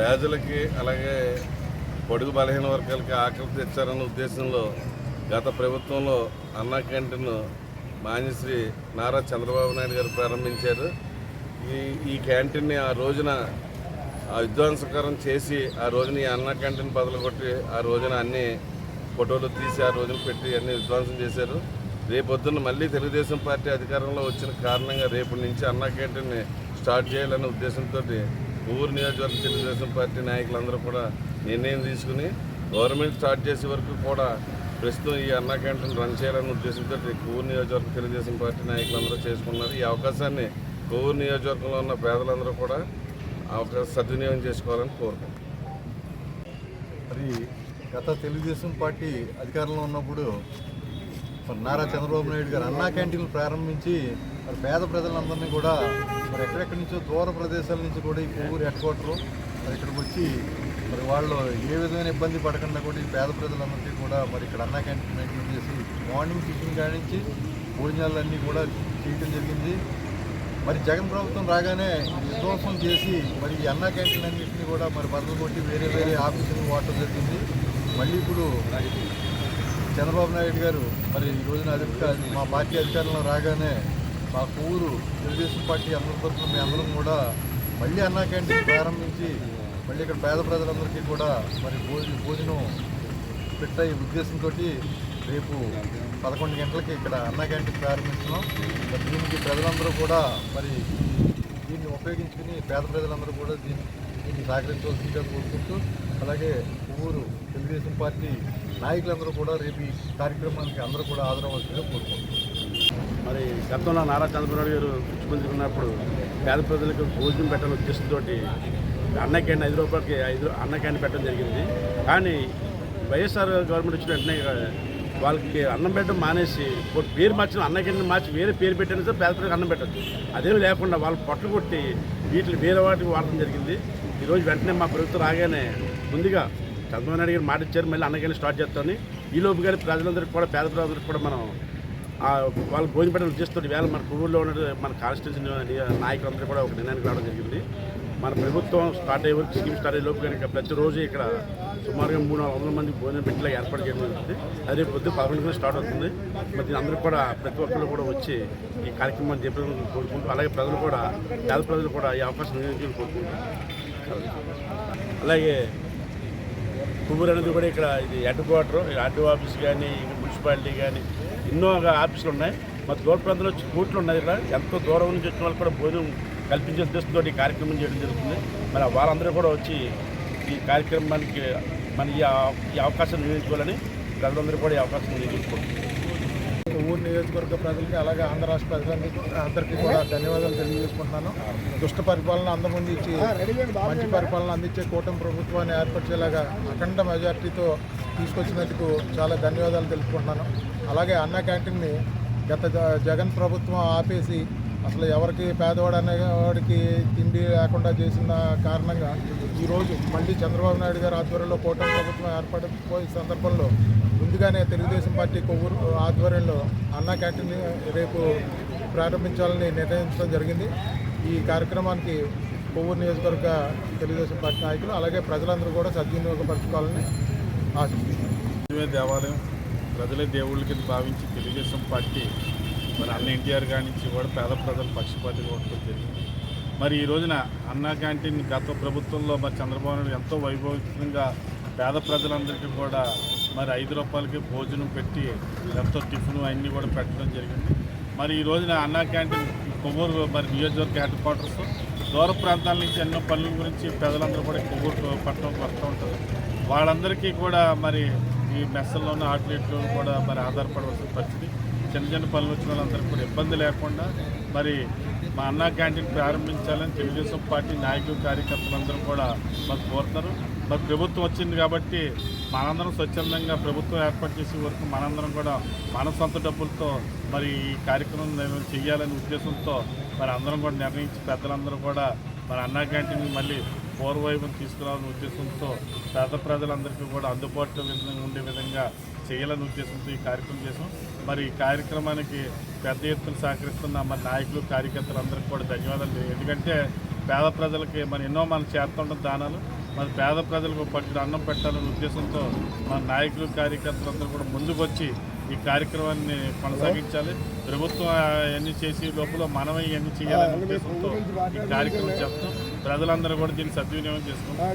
ప్రజలకి అలాగే పొడుగు బలహీన వర్గాలకి ఆకలి తెచ్చారన్న ఉద్దేశంలో గత ప్రభుత్వంలో అన్నా క్యాంటీన్ మాన్యశ్రీ నారా చంద్రబాబు నాయుడు గారు ప్రారంభించారు. ఈ ఈ క్యాంటీన్ని ఆ రోజున ఆ విధ్వంసకరం చేసి ఆ రోజున ఈ అన్నా క్యాంటీన్ బదులుకొట్టి ఆ రోజున అన్ని ఫోటోలు తీసి ఆ రోజున పెట్టి అన్ని విధ్వంసం చేశారు. రేపొద్దున మళ్ళీ తెలుగుదేశం పార్టీ అధికారంలో వచ్చిన కారణంగా రేపు నుంచి అన్నా క్యాంటీన్ని స్టార్ట్ చేయాలనే ఉద్దేశంతో ఊరు నియోజకవర్గ తెలుగుదేశం పార్టీ నాయకులందరూ కూడా నిర్ణయం తీసుకుని గవర్నమెంట్ స్టార్ట్ చేసే వరకు కూడా ప్రస్తుతం ఈ అన్నా క్యాంటీన్ రన్ చేయాలనే ఉద్దేశంతో కొవ్వూరు నియోజకవర్గ తెలుగుదేశం పార్టీ నాయకులందరూ చేసుకున్నారు ఈ అవకాశాన్ని కొవ్వూరు నియోజకవర్గంలో ఉన్న పేదలందరూ కూడా అవకాశం సద్వినియోగం చేసుకోవాలని కోరుకుంటున్నాను మరి గత తెలుగుదేశం పార్టీ అధికారంలో ఉన్నప్పుడు నారా చంద్రబాబు నాయుడు గారు అన్నా క్యాంటీన్లు ప్రారంభించి మరి పేద ప్రజలందరినీ కూడా మరి ఎక్కడెక్కడి నుంచో దూర ప్రదేశాల నుంచి కూడా ఈ కొవ్వూరు హెడ్ క్వార్టరు మరి ఇక్కడికి వచ్చి మరి వాళ్ళు ఏ విధమైన ఇబ్బంది పడకుండా కూడా ఈ పేద ప్రజలందరికీ కూడా మరి ఇక్కడ అన్నా క్యాంటీన్ మెయింటైన్ చేసి మార్నింగ్ టిఫిన్ కాడి నుంచి భోజనాలన్నీ కూడా చేయటం జరిగింది. మరి జగన్ ప్రభుత్వం రాగానే విధ్వంసం చేసి మరి ఈ అన్నా క్యాంటీన్ అన్నింటినీ కూడా మరి బదులు కొట్టి వేరే వేరే ఆఫీసులు వాడటం జరిగింది. మళ్ళీ ఇప్పుడు చంద్రబాబు నాయుడు గారు మరి ఈ రోజున అధిక మా పార్టీ అధికారంలో రాగానే మా ఊరు తెలుగుదేశం పార్టీ అందరి తరఫున మీ అందరం కూడా మళ్ళీ అన్నా క్యాంటీన్ ప్రారంభించి మళ్ళీ ఇక్కడ పేద ప్రజలందరికీ కూడా మరి భోజనం భోజనం పెట్టే ఉద్దేశంతో రేపు పదకొండు గంటలకి ఇక్కడ అన్నా క్యాంటీన్ ప్రారంభిస్తున్నాం. దీనికి ప్రజలందరూ కూడా మరి దీన్ని ఉపయోగించుకుని పేద ప్రజలందరూ కూడా దీన్ని దీన్ని సహకరించవలసిందిగా కోరుకుంటూ అలాగే ఊరు తెలుగుదేశం పార్టీ నాయకులందరూ కూడా రేపు ఈ కార్యక్రమానికి అందరూ కూడా హాజరవలసిందిగా కోరుకుంటున్నాం. మరి గతంలో నారా చంద్రబాబు గారు ముఖ్యమంత్రి ఉన్నప్పుడు పేద ప్రజలకు భోజనం పెట్టాలని ఉద్దేశంతో అన్నకాయని ఐదు రూపాయలకి ఐదు అన్న పెట్టడం జరిగింది. కానీ వైఎస్ఆర్ గవర్నమెంట్ వచ్చిన వెంటనే వాళ్ళకి అన్నం పెట్టడం మానేసి పేరు మార్చిన అన్న మార్చి వేరే పేరు పెట్టినా సరే పేద ప్రజలకు అన్నం పెట్టచ్చు. అదేమి లేకుండా వాళ్ళు పొట్లు కొట్టి వీటిని వేరే వాటికి వాడటం జరిగింది. ఈరోజు వెంటనే మా ప్రభుత్వం రాగానే ముందుగా చంద్రబాబు నాయుడు గారు మాట ఇచ్చారు మళ్ళీ అన్నకాయని స్టార్ట్ చేస్తామని. ఈ లోపు కానీ ప్రజలందరికీ కూడా పేద ప్రజలందరికీ కూడా మనం వాళ్ళు భోజనం పెట్టడం ఉద్దేశంతో వేళ మన ఊళ్ళో ఉన్న మన కాన్స్టిట్యూన్సీ నాయకులందరూ కూడా ఒక నిర్ణయానికి రావడం జరిగింది. మన ప్రభుత్వం స్టార్ట్ అయ్యే వరకు స్కీమ్ స్టార్ట్ అయ్యే లోపు కనుక ప్రతిరోజు ఇక్కడ సుమారుగా మూడు నాలుగు వందల మంది భోజనం పెట్టేలా ఏర్పాటు చేయడం జరుగుతుంది అదే పొద్దు పదకొండు స్టార్ట్ అవుతుంది. మరి దీని అందరూ కూడా ప్రతి ఒక్కరు కూడా వచ్చి ఈ కార్యక్రమాన్ని చెప్పడం కోరుకుంటూ అలాగే ప్రజలు కూడా పేద ప్రజలు కూడా ఈ అవకాశం వినియోగించాలని కోరుకుంటారు అలాగే కొవ్వూరు అనేది కూడా ఇక్కడ ఇది హెడ్ క్వార్టర్ ఆర్టీఓ ఆఫీస్ కానీ మున్సిపాలిటీ కానీ ఎన్నో ఆఫీసులు ఉన్నాయి. మా దూర ప్రాంతంలో కోట్లు ఉన్నాయి ఇక్కడ ఎంతో దూరం నుంచి వచ్చిన వాళ్ళు కూడా భోజనం కల్పించే ఉద్దేశంతో ఈ కార్యక్రమం చేయడం జరుగుతుంది. మరి వాళ్ళందరూ కూడా వచ్చి ఈ కార్యక్రమానికి మన ఈ ఈ అవకాశం వినియోగించుకోవాలని ప్రజలందరూ కూడా ఈ అవకాశం వినియోగించుకుంటున్నారు ఊరు నియోజకవర్గ ప్రజలకి అలాగే ఆంధ్ర రాష్ట్ర ప్రజలందరికీ అందరికీ కూడా ధన్యవాదాలు తెలియజేసుకుంటున్నాను. దుష్ట పరిపాలన అందముందించి మంచి పరిపాలన అందించే కూటమి ప్రభుత్వాన్ని ఏర్పరిచేలాగా అఖండ మెజార్టీతో తీసుకొచ్చినందుకు చాలా ధన్యవాదాలు తెలుపుకుంటున్నాను. అలాగే అన్న క్యాంటీన్ని గత జగన్ ప్రభుత్వం ఆపేసి అసలు ఎవరికి పేదవాడు అనేవాడికి తిండి లేకుండా చేసిన కారణంగా ఈరోజు మళ్ళీ చంద్రబాబు నాయుడు గారు ఆధ్వర్యంలో కూటమి ప్రభుత్వం ఏర్పడిపోయే సందర్భంలో ముందుగానే తెలుగుదేశం పార్టీ కొవ్వూరు ఆధ్వర్యంలో అన్నా క్యాంటీన్ రేపు ప్రారంభించాలని నిర్ణయించడం జరిగింది. ఈ కార్యక్రమానికి కొవ్వూరు నియోజకవర్గ తెలుగుదేశం పార్టీ నాయకులు అలాగే ప్రజలందరూ కూడా సద్వినియోగపరచుకోవాలని ఆశిస్తున్నాను దేవాలయం ప్రజలే దేవుళ్ళ కింద భావించి తెలుగుదేశం పార్టీ మరి అన్న ఎన్టీఆర్ గారి నుంచి కూడా పేద ప్రజల పక్షపాతిగా ఉండటం జరిగింది. మరి ఈ రోజున అన్నా క్యాంటీన్ గత ప్రభుత్వంలో మరి చంద్రబాబు నాయుడు ఎంతో వైభవంగా పేద ప్రజలందరికీ కూడా మరి ఐదు రూపాయలకి భోజనం పెట్టి ఎంతో టిఫిన్ అన్నీ కూడా పెట్టడం జరిగింది. మరి ఈ రోజున అన్నా క్యాంటీన్ కొవ్వూరు మరి నియోజకవర్గ హెడ్ క్వార్టర్స్ దూర ప్రాంతాల నుంచి ఎన్నో పనుల గురించి ప్రజలందరూ కూడా కొవ్వూరు పట్టణం వస్తూ ఉంటారు. వాళ్ళందరికీ కూడా మరి ఈ మెస్సల్లో ఉన్న ఆట్లెట్లు కూడా మరి ఆధారపడవలసిన పరిస్థితి. చిన్న చిన్న పనులు వచ్చిన వాళ్ళందరికీ కూడా ఇబ్బంది లేకుండా మరి మా అన్నా క్యాంటీన్ ప్రారంభించాలని తెలుగుదేశం పార్టీ నాయకులు కార్యకర్తలందరూ కూడా మాకు కోరుతారు మరి ప్రభుత్వం వచ్చింది కాబట్టి మనందరం స్వచ్ఛందంగా ప్రభుత్వం ఏర్పాటు చేసే వరకు మనందరం కూడా మన సొంత డబ్బులతో మరి ఈ కార్యక్రమం మేము చేయాలనే ఉద్దేశంతో మరి అందరం కూడా నిర్ణయించి పెద్దలందరూ కూడా మరి అన్నా క్యాంటీన్ మళ్ళీ పూర్వవైపు తీసుకురావాలనే ఉద్దేశంతో పేద ప్రజలందరికీ కూడా అందుబాటులో విధంగా ఉండే విధంగా చేయాలని ఉద్దేశంతో ఈ కార్యక్రమం చేసాం. మరి ఈ కార్యక్రమానికి పెద్ద ఎత్తున సహకరిస్తున్న మన నాయకులు కార్యకర్తలు అందరికీ కూడా ధన్యవాదాలు. ఎందుకంటే పేద ప్రజలకి మనం ఎన్నో మనం చేస్తుంటాం దానాలు. మరి పేద ప్రజలకు పట్టిన అన్నం పెట్టాలనే ఉద్దేశంతో మన నాయకులు కార్యకర్తలందరూ కూడా ముందుకు వచ్చి ఈ కార్యక్రమాన్ని కొనసాగించాలి. ప్రభుత్వం అవన్నీ చేసి లోపల మనమే ఇవన్నీ చేయాలనే ఉద్దేశంతో ఈ కార్యక్రమం చేస్తాం ప్రజలందరూ కూడా దీన్ని సద్వినియోగం చేసుకుంటాం